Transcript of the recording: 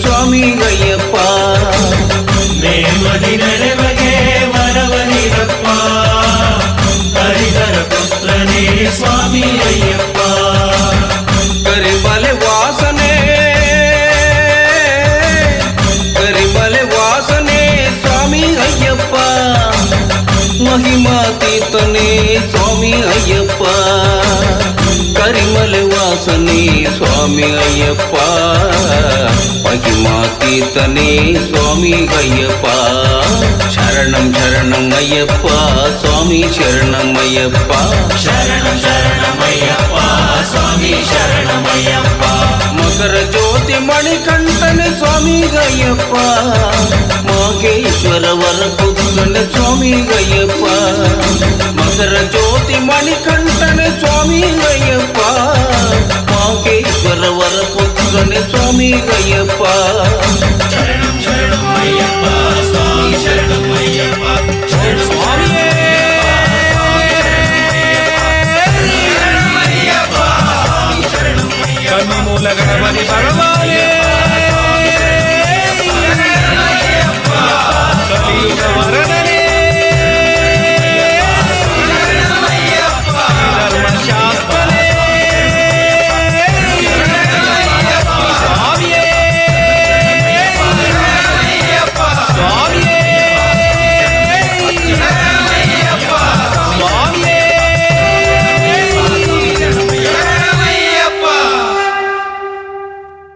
ಸ್ವಾಮಿ ಅಯ್ಯಪ್ಪ ನೇಮದಿ ನಡೆವಗೆ ವರವನಿರಪ್ಪ ಹರಿಹರ ಪುತ್ರನೇ ಸ್ವಾಮಿ ಅಯ್ಯಪ್ಪ ಕರಿಮಲೆ ವಾಸನೆ ಕರಿಮಲೆ ವಾಸನೆ ಸ್ವಾಮಿ ಅಯ್ಯಪ್ಪ ಮಹಿಮಾತೀತನೇ ಸ್ವಾಮಿ ಅಯ್ಯಪ್ಪ ಕರಿಮಲೆ சுவாமி ஐயப்பா. மகிமா தீர்த்தனே சுவாமி ஐயப்பா. சரணம் சரணம் ஐயப்பா. சுவாமி சரணம் ஐயப்பா. சரணம் சரணம் ஐயப்பா. சுவாமி சரணம் ஐயப்பா. மகர ஜோதி மணிகண்டன் சுவாமி ஐயப்பா. மாகேஸ்வர வர புத்தன் சுவாமி ஐயப்பா. மகர ஜோதி மணிகண்டன் சுவாமி ஐயப்பா. శరణం స్వామి అయ్యప్ప స్వామి అయ్యప్ప కన్నుమూల గణపతి పరమాయే